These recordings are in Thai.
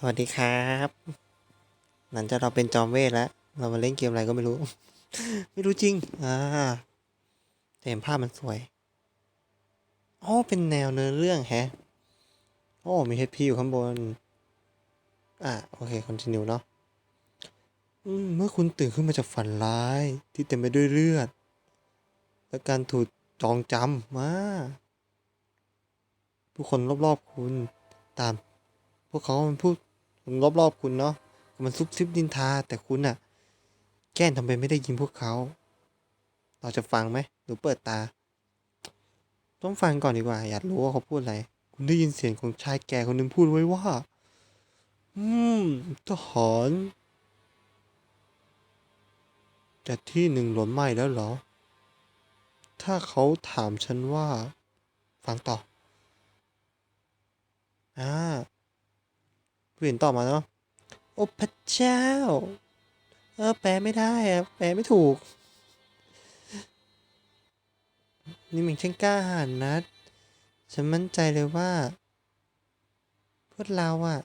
สวัสดีครับ หลังจากเราเป็นจอมเวทแล้ว เรามาเล่นเกมอะไรก็ไม่รู้ ไม่รู้จริง อ่าแต่เห็นภาพมันสวยอ๋อเป็นแนวเนื้อเรื่องแฮะ โอ้ มี HP อยู่ข้างบน อะ โอเค คอนติเนียเนาะเมื่อคุณตื่นขึ้นมาจากฝันร้าย ที่เต็มไปด้วยเลือด และการถูกจองจำมาผู้คนรอบๆคุณ ตาม พวกเขามัน พูดรอบๆคุณเนาะมันซุบซิบดินทา แต่คุณน่ะแกล้งทำเป็นไม่ได้ยินพวกเขา เราจะฟังไหมหรือเปิดตา ต้องฟังก่อนดีกว่า อยากรู้ว่าเขาพูดอะไร คุณได้ยินเสียงของชายแก่คนหนึ่งพูดไว้ว่า อืมทหารแต่ที่หนึ่งหล่นไหม้แล้วเหรอ ถ้าเขาถามฉันว่า ฟังต่อ อ่า ผู้หญิงตอบมาเนาะโอ้พระเจ้า เออแปลไม่ได้อะแปลไม่ถูก นี่มันช่างกล้าหาญนัดฉันมั่นใจเลยว่า พวกเราอะ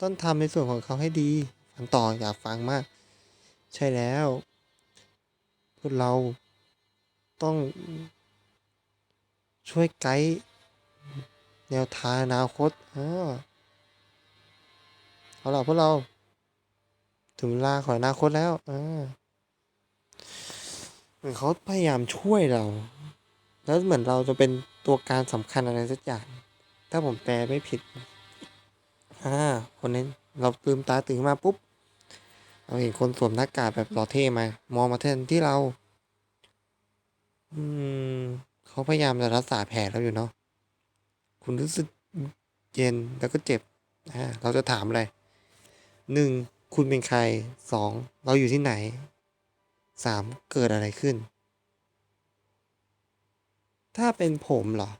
ต้องทำในส่วนของเขาให้ดี ฟังต่ออย่าฟังมาก ใช่แล้ว พวกเราต้องช่วยไกด์แนวทางอนาคตเออ เอาล่ะพวกเรา ถึงเวลาของอนาคตแล้วอ่าเหมือนเขาพยายามช่วยเรา แล้วเหมือนเราจะเป็นตัวการสำคัญอะไรสักอย่าง ถ้าผมแปลไม่ผิดอ่าคนนี้เราลืมตาตื่นมาปุ๊บ เราเห็นคนสวมหน้ากากแบบหล่อเท่มา มองมาแทนที่เรา อืมเขาพยายามจะรักษาแผลเราอยู่เนาะ คุณรู้สึกเย็นแล้วก็เจ็บอ่าเราจะถามอะไร หนึ่งคุณเป็นใครสองเราอยู่ที่ไหนสามเกิดอะไรขึ้น ถ้าเป็นผมเหรอ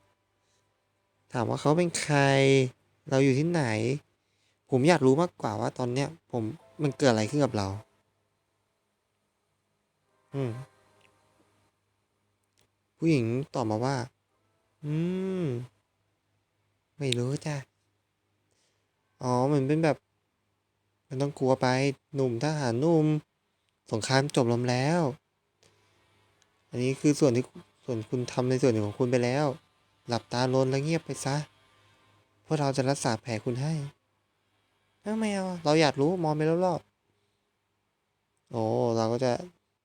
ถามว่าเขาเป็นใคร เราอยู่ที่ไหน ผมอยากรู้มากกว่าว่าตอนเนี้ย ผมมันเกิดอะไรขึ้นกับเรา อืม ผู้หญิงตอบมาว่า อืม ไม่รู้จ้ะ อ๋อเหมือนเป็นแบบ มันต้องกลัวไปหนุ่มทหารหนุ่มสงครามจบลงแล้ว อันนี้คือส่วนที่ส่วนคุณทำในส่วนหนึ่งของคุณไปแล้ว หลับตาลนแล้วเงียบไปซะพวกเราจะรักษาแผลคุณให้อ้าวไม่เอาเราอยากรู้มองไปรอบๆโอ้เราก็จะ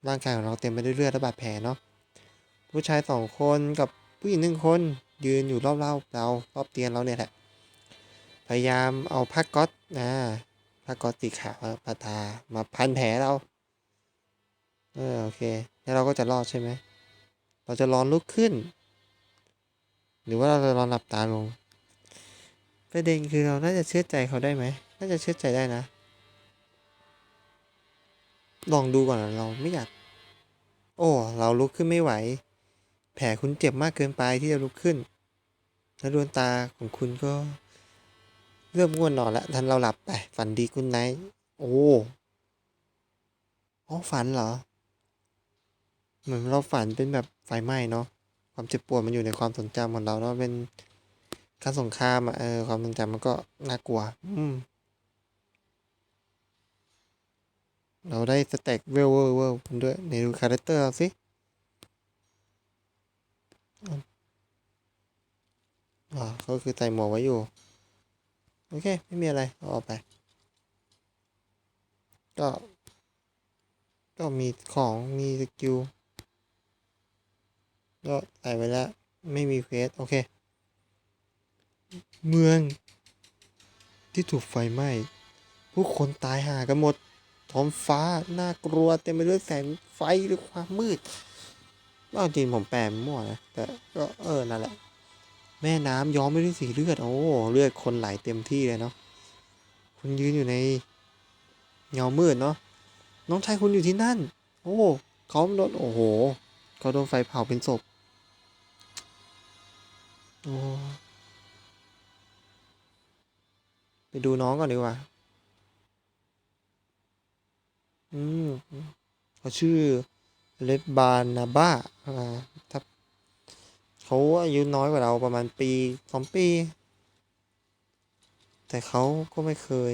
ร่างกายของเราเต็มไปด้วยเลือดและบาดแผลเนาะผู้ชายสองคนกับผู้หญิงหนึ่งคนยืนอยู่รอบๆเรารอบเตียงเราเนี่ยแหละพยายามเอาผ้าก๊อตนะ ผ้าก๊อตสีขาวปาตามาพันแผลเราเออโอเค แล้วเราก็จะรอดใช่ไหม เราจะร้อนลุกขึ้น หรือว่าเราจะร้อนหลับตาลง ประเด็นคือเราน่าจะเชื่อใจเขาได้ไหม น่าจะเชื่อใจได้นะ ลองดูก่อนเราไม่อยาก โอ้ เราลุกขึ้นไม่ไหว แผลคุณเจ็บมากเกินไปที่จะลุกขึ้น แล้วดวงตาของคุณก็ เริ่มง่วนนอนแล้วท่านเราหลับไปฝันดีคุณไนท์โอ้อ๋อฝันเหรอ เหมือนเราฝันเป็นแบบไฟไหม้เนาะความเจ็บปวดมันอยู่ในความทรงจำของเราเนาะเป็นการสงครามอะเออความทรงจำมันก็น่ากลัว อืม เราได้สเต็กเวลเวลเวลด้วยในดูคาแรคเตอร์เราสิอ่าก็คือใส่หมวกไว้อยู่ โอเค ไม่มีอะไรเอาออกไป ก็ ก็มีของมีสกิลก็ใส่ไว้แล้ว ไม่มีเควสโอเค เมือง ที่ถูกไฟไหม้ผู้คนตายหากันหมดท้องฟ้าน่ากลัวเต็มไปด้วยแสงไฟหรือความมืดว่าจริงผมแปลมั่วนะ แต่ก็เออ นั่นแหละ แม่น้ำย้อมไปด้วยสีเลือด โอ้เลือดคนไหลเต็มที่เลยเนาะคุณยืนอยู่ในเงามืดเนาะน้องชายคุณอยู่ที่นั่น โอ้เขาโดนโอ้โหเขาโดนไฟเผาเป็นศพโอ้ไปดูน้องก่อนดีกว่า อืมเขาชื่อเลดบานาบ้าอ่าถ้า เขาอายุน้อยกว่าเราประมาณปีสองปี แต่เขาก็ไม่เคย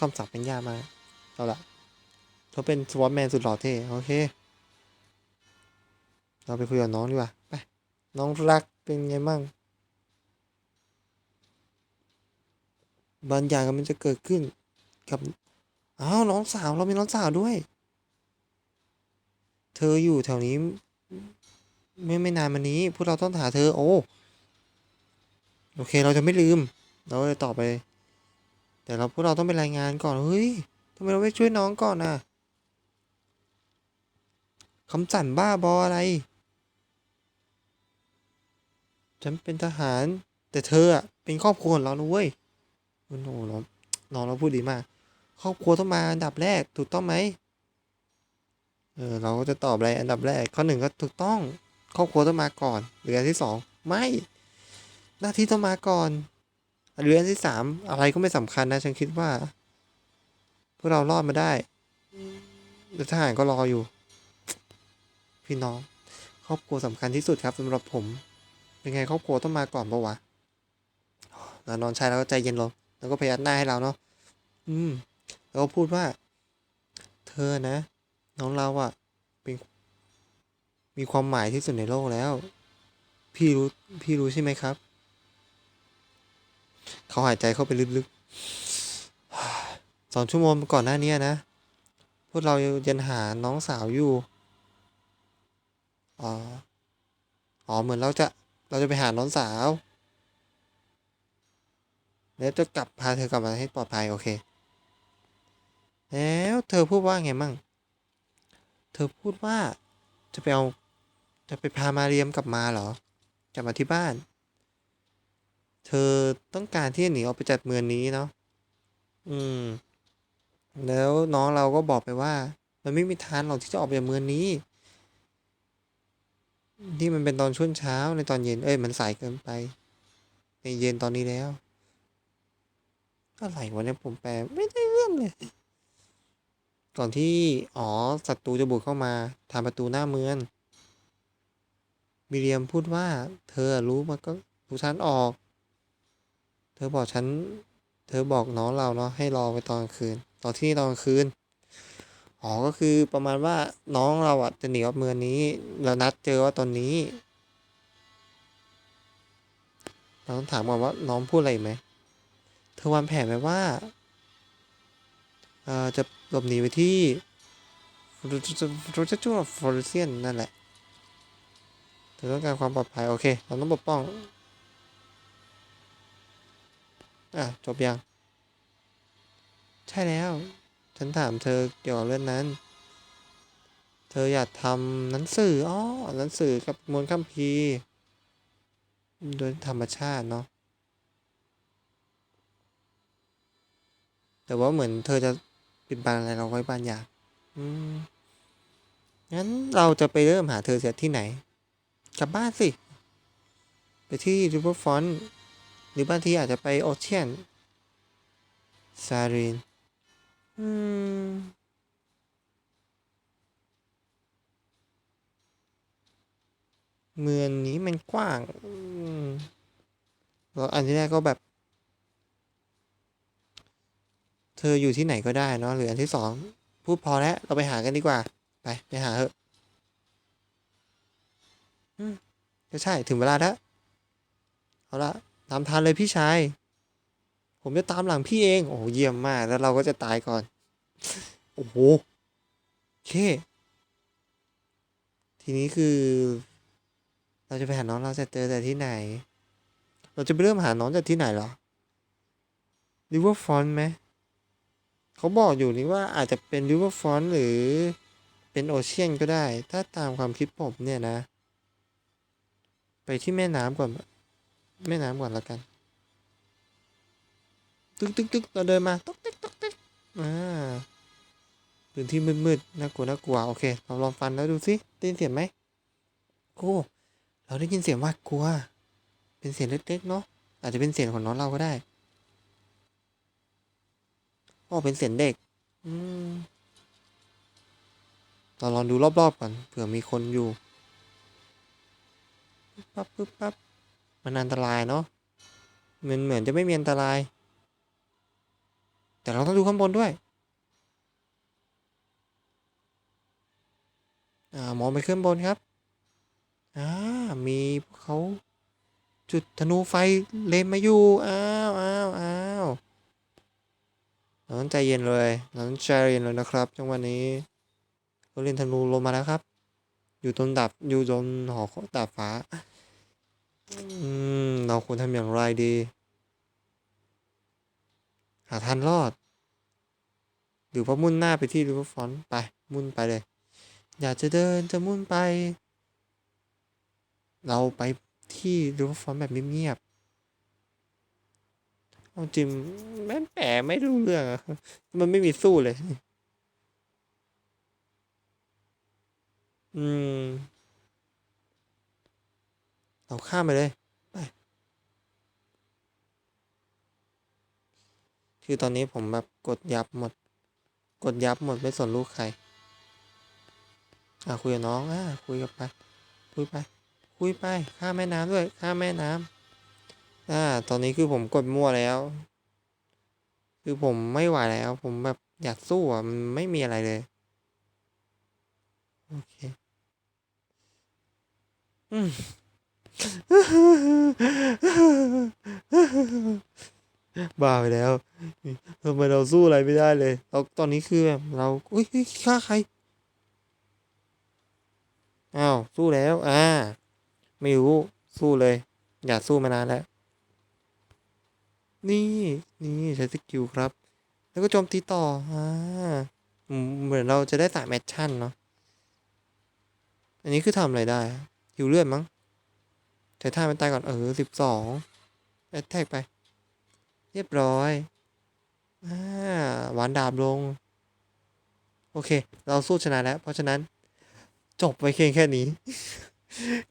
คำศัพท์เป็นยากมาเอาละเขาเป็นสวอตแมนสุดหล่อเท่โอเค เราไปคุยกับน้องดีกว่าไปน้องรักเป็นไงมั่งบางอย่างมันจะเกิดขึ้นกับอ้าวน้องสาวเรามีน้องสาวด้วย เธออยู่แถวนี้ ไม่ไม่นานมานี้พวกเราต้องหาเธอ โอ้โอเคเราจะไม่ลืม เราจะต่อไป แต่เราพวกเราต้องไปรายงานก่อนเฮ้ยทำไมเราไม่ช่วยน้องก่อนน่ะคำสั่นบ้าบออะไร ฉันเป็นทหาร แต่เธออะเป็นครอบครัวของเรานะเว้ยโอ้โหเราน้องเราพูดดีมาก ครอบครัวต้องมาอันดับแรกถูกต้องไหมเออเราก็จะตอบอะไรอันดับแรกข้อหนึ่งก็ถูกต้อง ครอบครัวต้องมาก่อนหรืออันที่สองไม่ หน้าที่ต้องมาก่อนหรืออันที่สามอะไรก็ไม่สำคัญนะ ฉันคิดว่า พวกเรารอดมาได้ทหารก็รออยู่ พี่น้อง ครอบครัวสำคัญที่สุดครับสำหรับผม เป็นไงครอบครัวต้องมาก่อนปะวะแล้วนอนชายเราก็ใจเย็นลง แล้วก็พยักหน้าให้เราเนาะอืม แล้วก็พูดว่า เธอนะ น้องเราอะเป็น มีความหมายที่สุดในโลกแล้ว พี่รู้ พี่รู้ใช่ไหมครับ เขาหายใจเข้าไปลึกๆสองชั่วโมงก่อนหน้านี้นะ พวกเรายังหาน้องสาวอยู่ อ๋อ อ๋อ เหมือนเราจะ เราจะไปหาน้องสาว แล้วจะกลับพาเธอกลับมาให้ปลอดภัยโอเค แล้วเธอพูดว่าไงมั่ง เธอพูดว่าจะไปเอา จะไปพามาเรียมกลับมาเหรอ กลับมาที่บ้าน เธอต้องการที่จะหนีออกไปจากเมืองนี้เนาะ อืม แล้วน้องเราก็บอกไปว่า มันไม่มีทางหรอกที่จะออกไปจากเมืองนี้ ที่มันเป็นตอนช่วงเช้าในตอนเย็น เอ้ย มันสายเกินไป ในเย็นตอนนี้แล้วอะไรวะเนี่ยผมแปลไม่ได้เรื่องเลย ก่อนที่ อ๋อศัตรูจะบุกเข้ามาทางประตูหน้าเมือง มิเรียมพูดว่าเธอรู้มันก็รู้ฉันออก เธอบอกฉัน เธอบอกน้องเราเนาะให้รอไปตอนกลางคืนตอนที่นี่ตอนกลางคืน อ๋อ ก็คือประมาณว่าน้องเราอะจะหนีออกเมืองนี้ เรานัดเจอว่าตอนนี้ เราต้องถามก่อนว่าน้องพูดอะไรไหม เธอวางแผนไว้ว่าเออจะหลบหนีไปที่รเจจูฟอร์เซียนนั่นแหละ เธอต้องการความปลอดภัยโอเค เราต้องปกป้อง อะ จบยัง ใช่แล้ว ฉันถามเธอเกี่ยวกับเรื่องนั้น เธออยากทำหนังสืออ๋อหนังสือกับมวลคัมภีร์โดยธรรมชาติเนาะแต่ว่าเหมือนเธอจะปิดบังอะไรเราไว้บางอย่าง อืม งั้นเราจะไปเริ่มหาเธอเสียที่ไหน กลับบ้านสิ ไปที่ Riverfront หรือบางทีอาจจะไปโอเชียนซารินอืมเมืองนี้มันกว้างแล้วอันที่แรกก็แบบ เธออยู่ที่ไหนก็ได้เนาะ หรืออันที่สอง พูดพอแล้ว เราไปหากันดีกว่า ไป ไปหาเถอะ ก็ใช่ถึงเวลาแล้ว เอาละตามทันเลยพี่ชาย ผมจะตามหลังพี่เอง โอ้เยี่ยมมาก แล้วเราก็จะตายก่อน โอ้โหเค ทีนี้คือ เราจะไปหาน้องเราจะเจอแต่ที่ไหน เราจะไปเริ่มหาน้องจากที่ไหนหรอ Riverfront ไหมเขาบอกอยู่นี่ว่าอาจจะเป็น Riverfront หรือเป็นโอเชียนก็ได้ ถ้าตามความคิดผมเนี่ยนะ ไปที่แม่น้ำก่อน แม่น้ำก่อนละกัน ตึ๊กตึ๊กตึ๊กเราเดินมาต๊กติ๊กต๊กติ๊กอ่าพื้นที่มืดๆน่ากลัวน่ากลัวโอเค เราลองฟันแล้วดูสิได้ยินเสียงไหมโอ้เราได้ยินเสียงว่ากลัว เป็นเสียงเล็กๆเนาะอาจจะเป็นเสียงของน้องเราก็ได้โอ้เป็นเสียงเด็ก อืมเราลองดูรอบๆก่อนเผื่อมีคนอยู่ ปึ๊บปั๊บปึ๊บปั๊บมันอันตรายเนาะมันเหมือนจะไม่มีอันตราย แต่เราต้องดูข้างบนด้วยอ่ามองไปขึ้นบนครับอ่ามีพวกเขาจุดธนูไฟเลนมาอยู่ อ้าวอ้าวอ้าวเราต้องใจเย็นเลย เราต้องใจเย็นเลยนะครับ จังหวะนี้เขาเล่นธนูลงมาแล้วครับ อยู่ตรงดับอยู่ตรงหอดาดฟ้า อืม เราควรทำอย่างไรดี หาทางรอด หรือว่ามุ่นหน้าไปที่ริเวอร์ฟอนไป มุ่นไปเลย อยากจะเดินจะมุ่นไป เราไปที่ริเวอร์ฟอนแบบเงียบๆเอาจริงแม่แปลไม่รู้เรื่อง มันไม่มีสู้เลย อืมเราข้ามไปเลยไปคือตอนนี้ผมแบบกดยับหมด กดยับหมดไม่สนลูกใคร อะคุยกับน้อง อะคุยกับไป คุยไป คุยไป ข้ามแม่น้ำด้วย ข้ามแม่น้ำอ่า ตอนนี้คือผมกดมั่วแล้ว คือผมไม่ไหวแล้ว ผมแบบอยากสู้อะ มันไม่มีอะไรเลยโอเค บ้าไปแล้วทำไมเราสู้อะไรไม่ได้เลยเราตอนนี้คือแบบเราอุ้ยฆ่าใครอ้าวสู้แล้วอ่าไม่รู้สู้เลย อยากสู้มานานแล้ว นี่นี่ใช้สกิลครับ แล้วก็โจมตีต่ออ่าเหมือนเราจะได้สายแมชชั่นเนาะอันนี้คือทำอะไรได้ หิวเลือดมั้งใช้ท่ามันตายก่อนเออสิบสองแอตแทกไป เรียบร้อยอ่าหวานดาบลง โอเค เราสู้ชนะแล้ว เพราะฉะนั้น จบไปเพียงแค่นี้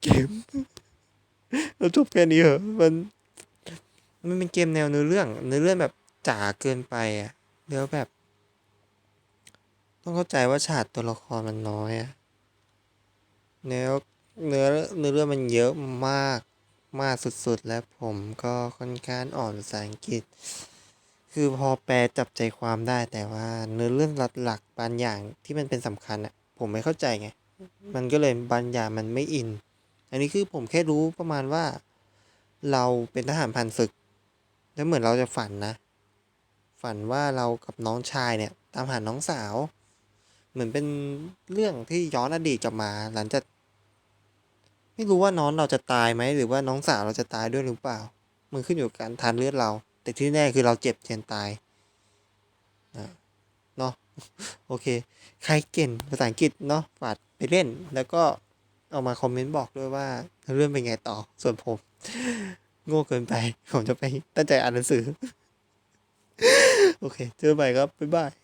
เกม เราจบแค่นี้เหรอมันมันเป็นเกมแนวเนื้อเรื่องเนื้อเรื่องแบบจ๋าเกินไปอะแล้วแบบ ต้องเข้าใจว่าฉากตัวละครมันน้อยอะเนื้อ เนื้อเนื้อเรื่องมันเยอะมากมากสุดๆ และผมก็ค่อนข้างอ่อนภาษาอังกฤษ คือพอแปลจับใจความได้แต่ว่าเนื้อเรื่องหลักๆบางอย่างที่มันเป็นสำคัญอะผมไม่เข้าใจไง มันก็เลยบางอย่างมันไม่อิน อันนี้คือผมแค่รู้ประมาณว่า เราเป็นทหารผ่านศึก แล้วเหมือนเราจะฝันนะ ฝันว่าเรากับน้องชายเนี่ย ตามหาน้องสาว เหมือนเป็นเรื่องที่ย้อนอดีตกลับมา หลังจาก ไม่รู้ว่าน้องเราจะตายไหมหรือว่าน้องสาวเราจะตายด้วยหรือเปล่า มันขึ้นอยู่กับการทานเลือดเรา แต่ที่แน่คือเราเจ็บเทียนตายเนาะโอเค ใครเก่งภาษาอังกฤษเนาะฝากไปเล่น แล้วก็เอามาคอมเมนต์บอกด้วยว่าเรื่องเป็นไงต่อ ส่วนผม โง่เกินไป ผมจะไปตั้งใจอ่านหนังสือ โอเค เจอใหม่ครับ บ๊ายบาย